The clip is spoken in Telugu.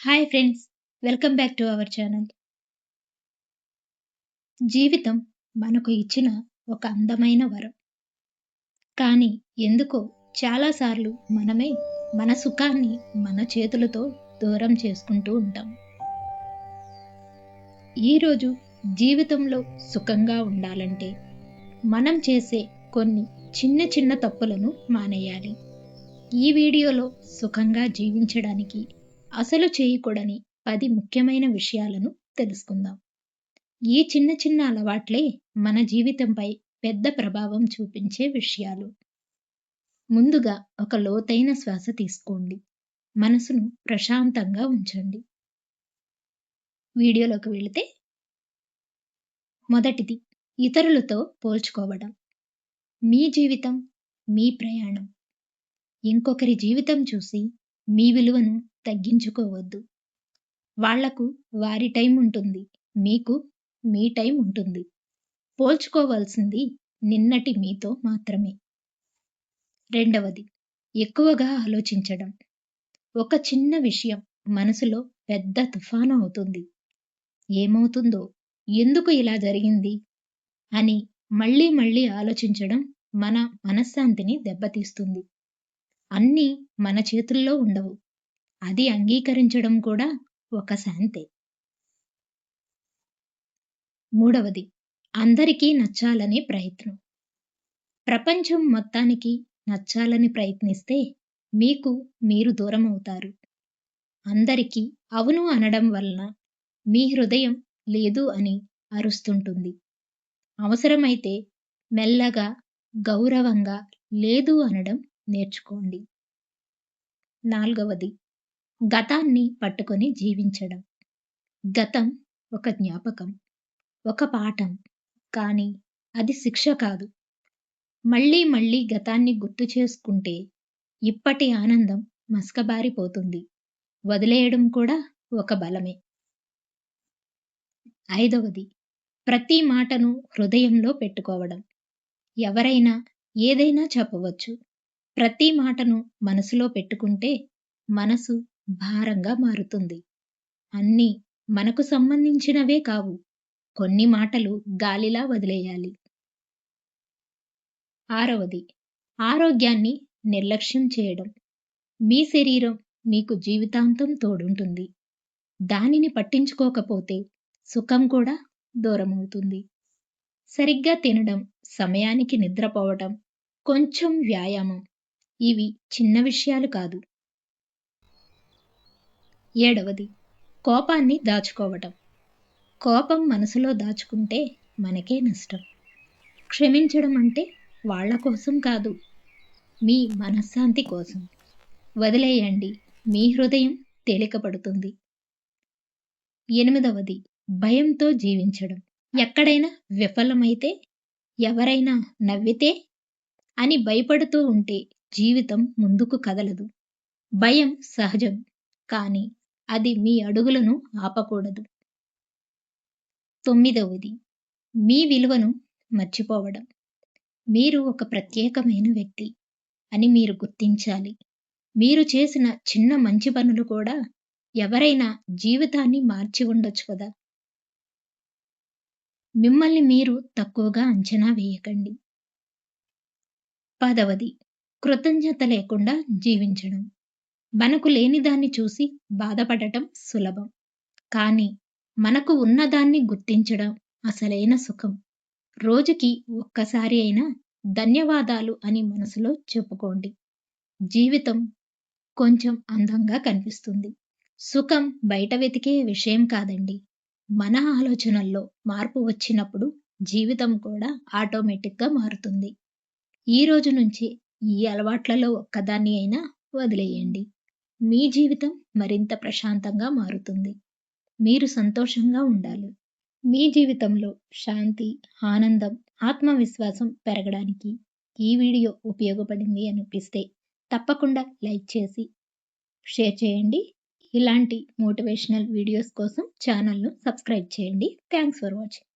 Hi friends welcome back to our channel జీవితం మనకు ఇచ్చిన ఒక అందమైన వరం. కానీ ఎందుకో చాలాసార్లు మనమే మన సుఖాన్ని మన చేతులతో దూరం చేసుకుంటూ ఉంటాం. ఈరోజు జీవితంలో సుఖంగా ఉండాలంటే మనం చేసే కొన్ని చిన్న చిన్న తప్పులను మానేయాలి. ఈ వీడియోలో సుఖంగా జీవించడానికి అసలు చేయకూడని పది ముఖ్యమైన విషయాలను తెలుసుకుందాం. ఈ చిన్న చిన్న అలవాట్లే మన జీవితంపై పెద్ద ప్రభావం చూపించే విషయాలు. ముందుగా ఒక లోతైన శ్వాస తీసుకోండి. మనసును ప్రశాంతంగా ఉంచండి. వీడియోలోకి వెళితే మొదటిది ఇతరులతో పోల్చుకోవడం. మీ జీవితం మీ ప్రయాణం. ఇంకొకరి జీవితం చూసి మీ విలువను తగ్గించుకోవద్దు. వాళ్ళకు వారి టైం ఉంటుంది. మీకు మీ టైం ఉంటుంది. పోల్చుకోవాల్సింది నిన్నటి మీతో మాత్రమే. రెండవది ఎక్కువగా ఆలోచించడం. ఒక చిన్న విషయం మనసులో పెద్ద తుఫాను అవుతుంది. ఏమవుతుందో ఎందుకు ఇలా జరిగింది అని మళ్ళీ మళ్ళీ ఆలోచించడం మన మనశ్శాంతిని దెబ్బతీస్తుంది. అన్నీ మన చేతుల్లో ఉండవు. అది అంగీకరించడం కూడా ఒక శాంతే. మూడవది అందరికీ నచ్చాలనే ప్రయత్నం. ప్రపంచం మొత్తానికి నచ్చాలని ప్రయత్నిస్తే మీకు మీరు దూరం అవుతారు. అందరికీ అవును అనడం వలన మీ హృదయం లేదు అని అరుస్తుంటుంది. అవసరమైతే మెల్లగా గౌరవంగా లేదు అనడం నేర్చుకోండి. నాలుగవది గతాన్ని పట్టుకొని జీవించడం. గతం ఒక జ్ఞాపకం ఒక పాఠం. కానీ అది శిక్ష కాదు. మళ్ళీ మళ్ళీ గతాన్ని గుర్తు చేసుకుంటే ఇప్పటి ఆనందం మస్కబారిపోతుంది. వదిలేయడం కూడా ఒక బలమే. ఐదవది ప్రతి మాటను హృదయంలో పెట్టుకోవడం. ఎవరైనా ఏదైనా చెప్పవచ్చు. ప్రతి మాటను మనసులో పెట్టుకుంటే మనసు భారంగా మారుతుంది. అన్నీ మనకు సంబంధించినవే కావు. కొన్ని మాటలు గాలిలా వదిలేయాలి. ఆరవది. ఆరోగ్యాన్ని నిర్లక్ష్యం చేయడం. మీ శరీరం మీకు జీవితాంతం తోడుంటుంది. దానిని పట్టించుకోకపోతే సుఖం కూడా దూరమవుతుంది. సరిగ్గా తినడం సమయానికి నిద్రపోవటం కొంచెం వ్యాయామం ఇవి చిన్న విషయాలు కాదు. ఏడవది. కోపాన్ని దాచుకోవటం. కోపం మనసులో దాచుకుంటే మనకే నష్టం. క్షమించడం అంటే వాళ్ళ కోసం కాదు మీ మనశ్శాంతి కోసం. వదిలేయండి మీ హృదయం తేలికపడుతుంది. ఎనిమిదవది భయంతో జీవించడం. ఎక్కడైనా విఫలమైతే ఎవరైనా నవ్వితే అని భయపడుతూ ఉంటే జీవితం ముందుకు కదలదు. భయం సహజం కానీ అది మీ అడుగులను ఆపకూడదు. తొమ్మిదవది మీ విలువను మర్చిపోవడం. మీరు ఒక ప్రత్యేకమైన వ్యక్తి అని మీరు గుర్తించాలి. మీరు చేసిన చిన్న మంచి పనులు కూడా ఎవరైనా జీవితాన్ని మార్చి ఉండొచ్చు కదా. మిమ్మల్ని మీరు తక్కువగా అంచనా వేయకండి. పదవది కృతజ్ఞత లేకుండా జీవించడం. మనకు లేని దాన్ని చూసి బాధపడటం సులభం. కానీ మనకు ఉన్నదాన్ని గుర్తించడం అసలైన సుఖం. రోజుకి ఒక్కసారి అయినా ధన్యవాదాలు అని మనసులో చెప్పుకోండి. జీవితం కొంచెం అందంగా కనిపిస్తుంది. సుఖం బయట వెతికే విషయం కాదండి. మన ఆలోచనల్లో మార్పు వచ్చినప్పుడు జీవితం కూడా ఆటోమేటిక్గా మారుతుంది. ఈ రోజు నుంచి ఈ అలవాట్లలో ఒక్కదాన్ని అయినా వదిలేయండి. మీ జీవితం మరింత ప్రశాంతంగా మారుతుంది. మీరు సంతోషంగా ఉండాలి. మీ జీవితంలో శాంతి ఆనందం ఆత్మవిశ్వాసం పెరగడానికి ఈ వీడియో ఉపయోగపడింది అనిపిస్తే తప్పకుండా లైక్ చేసి షేర్ చేయండి. ఇలాంటి మోటివేషనల్ వీడియోస్ కోసం ఛానల్ను సబ్స్క్రైబ్ చేయండి. Thanks for watching.